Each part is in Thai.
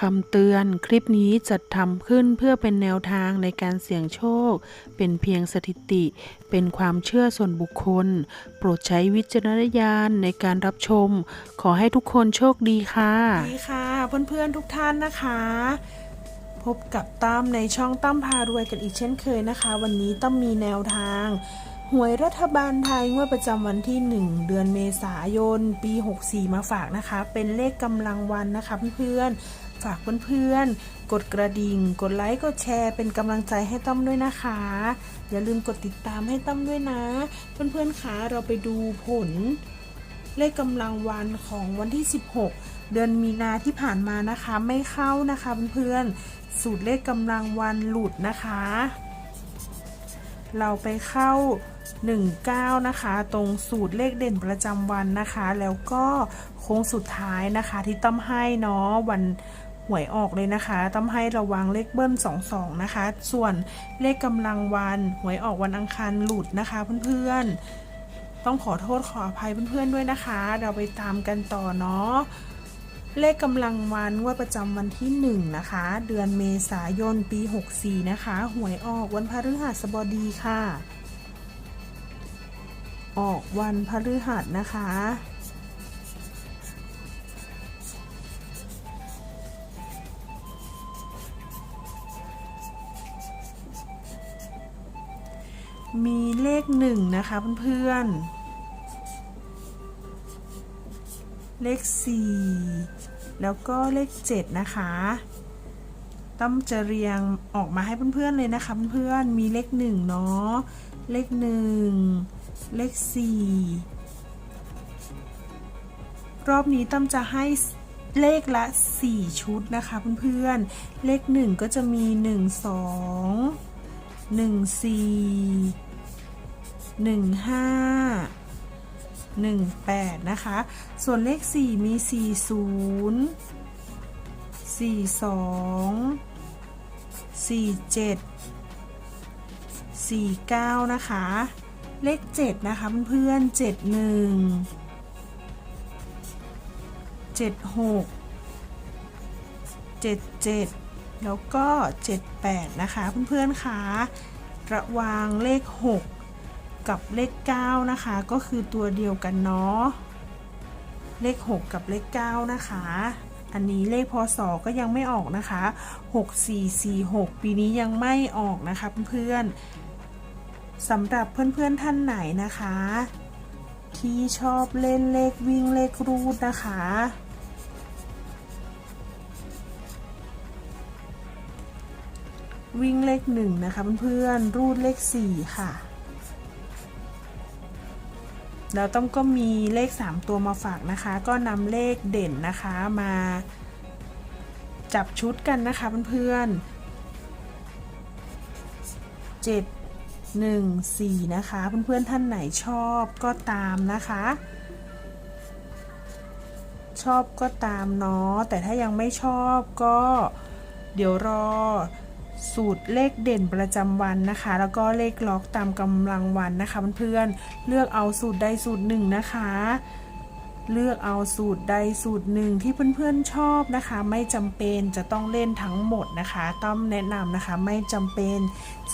คำเตือนคลิปนี้จัดทำขึ้นเพื่อเป็นแนวทางในการเสี่ยงโชค เป็นเพียงสถิติ เป็นความเชื่อส่วนบุคคล โปรดใช้วิจารณญาณในการรับชม ขอให้ทุกคนโชคดีค่ะดีค่ะ เพื่อนๆทุกท่านนะคะ พบกับตั้มในช่องตั้มพารวยกันอีกเช่นเคยนะคะ วันนี้ตั้มมีแนวทางหวยรัฐบาลไทยงวดประจำวันที่ 1 เดือนเมษายน ปี 64 มาฝากนะคะ เป็นเลขกำลังวันนะคะเพื่อนๆ ฝากเพื่อนๆ กดกระดิ่ง กดไลค์ กดแชร์ เป็นกำลังใจให้ตั้มด้วยนะคะ อย่าลืมกดติดตามให้ตั้มด้วยนะ เพื่อนๆคะเราไปดูผล เลขกำลังวันของวันที่ 16 เดือนมีนาที่ผ่านมานะคะ ไม่เข้านะคะเพื่อนๆ สูตรเลขกำลังวันหลุดนะคะ เราไปเข้า19 นะคะ ตรงสูตรเลขเด่นประจำวันนะคะ แล้วก็โค้งสุดท้ายนะคะที่ต้อมให้เนาะวัน หวยออกเลยนะคะ ต้อมให้ระวังเลขเบิ้ล22นะคะ ส่วนเลขกำลังวันหวยออกวันอังคารหลุดนะคะเพื่อนๆ ต้องขอโทษขออภัยเพื่อนๆด้วยนะคะ เราไปตามกันต่อเนาะเลขกำลังวันงวดประจำวันที่ 1 นะคะ เดือนเมษายนปี 64 นะคะ หวยออกวันพฤหัสบดีค่ะ ออกวันพฤหัสนะคะ มีเลขหนึ่งนะคะเพื่อนๆ เลขสี่แล้วก็เลขเจ็ดนะคะตั้มจะเรียงออกมาให้เพื่อนๆเลยนะคะเพื่อนๆ มีเลขหนึ่งเนาะ เลขหนึ่ง เลขสี่รอบนี้ตั้มจะให้เลขละ 4 ชุดนะคะเพื่อนๆ เลข 1 ก็จะมี 1 2 1 4 1 5 1 8นะคะ ส่วนเลข4มี40 42 47 49นะคะ เลข7นะคะเพื่อนๆ71 76 77 แล้วก็ 78 นะคะ เพื่อนๆคะระวางเลข 6 กับเลข 9 นะคะ ก็คือตัวเดียวกันเนาะเลข 6 กับเลข 9 นะคะ อันนี้เลขพศก็ยังไม่ออกนะคะ 6446 ปีนี้ยังไม่ออกนะคะเพื่อนๆสำหรับเพื่อนๆท่านไหนนะคะ ที่ชอบเล่นเลขวิ่งเลขรูดนะคะ วิ่งเลขหนึ่งนะคะเพื่อนๆรูดเลขสี่ค่ะ แล้วต้องก็มีเลข 3 ตัวมาฝากนะคะ ก็นำเลขเด่นนะคะมาจับชุดกันนะคะเพื่อนๆ7 1 4นะคะเพื่อนๆท่านไหนชอบก็ตามนะคะ ชอบก็ตามเนาะแต่ถ้ายังไม่ชอบก็เดี๋ยวรอ สูตรเลขเด่นประจำวันนะคะ แล้วก็เลขล็อกตามกำลังวันนะคะเพื่อนๆเลือกเอาสูตรใดสูตรหนึ่งนะคะ เลือกเอาสูตรใดสูตรหนึ่งที่เพื่อนๆชอบนะคะ ไม่จำเป็นจะต้องเล่นทั้งหมดนะคะต้อมแนะนำนะคะไม่จำเป็น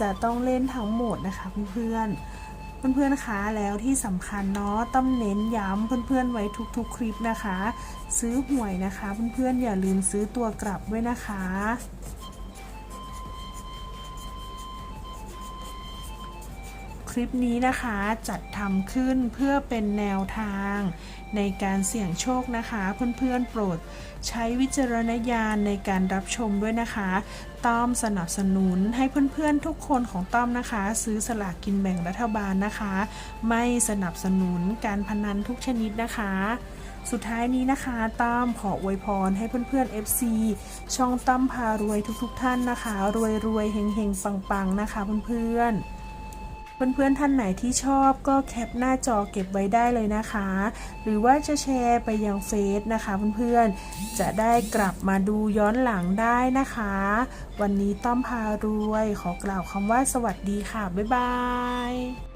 จะต้องเล่นทั้งหมดนะคะเพื่อนๆเพื่อนๆ คะ แล้วที่สำคัญเนาะต้อมเน้นย้ำเพื่อนๆ ไว้ทุกๆ คลิปนะคะ ซื้อหวยนะคะ เพื่อนๆ อย่าลืมซื้อตัวกลับด้วยนะคะ คลิปนี้นะคะจัดทำขึ้นเพื่อเป็นแนวทาง ในการเสี่ยงโชคนะคะ เพื่อนๆโปรด ใช้วิจารณญาณในการรับชมด้วยนะคะ ต้อมสนับสนุนให้เพื่อนๆทุกคนของต้อมนะคะ ซื้อสลากกินแบ่งรัฐบาลนะคะ ไม่สนับสนุนการพนันทุกชนิดนะคะสุดท้ายนี้นะคะตั้มขออวยพรให้เพื่อนๆ FC ช่องตั้มพารวยทุกๆท่านนะคะ รวยๆเฮงๆ ปังๆ นะคะเพื่อนๆ เพื่อนๆท่านไหนที่ชอบก็แคปหน้าจอเก็บไว้ได้เลยนะคะ หรือว่าจะแชร์ไปยังเฟซนะคะเพื่อนๆจะได้กลับมาดูย้อนหลังได้นะคะ วันนี้ต้อมพารวยขอกล่าวคำว่าสวัสดีค่ะ บ๊ายบาย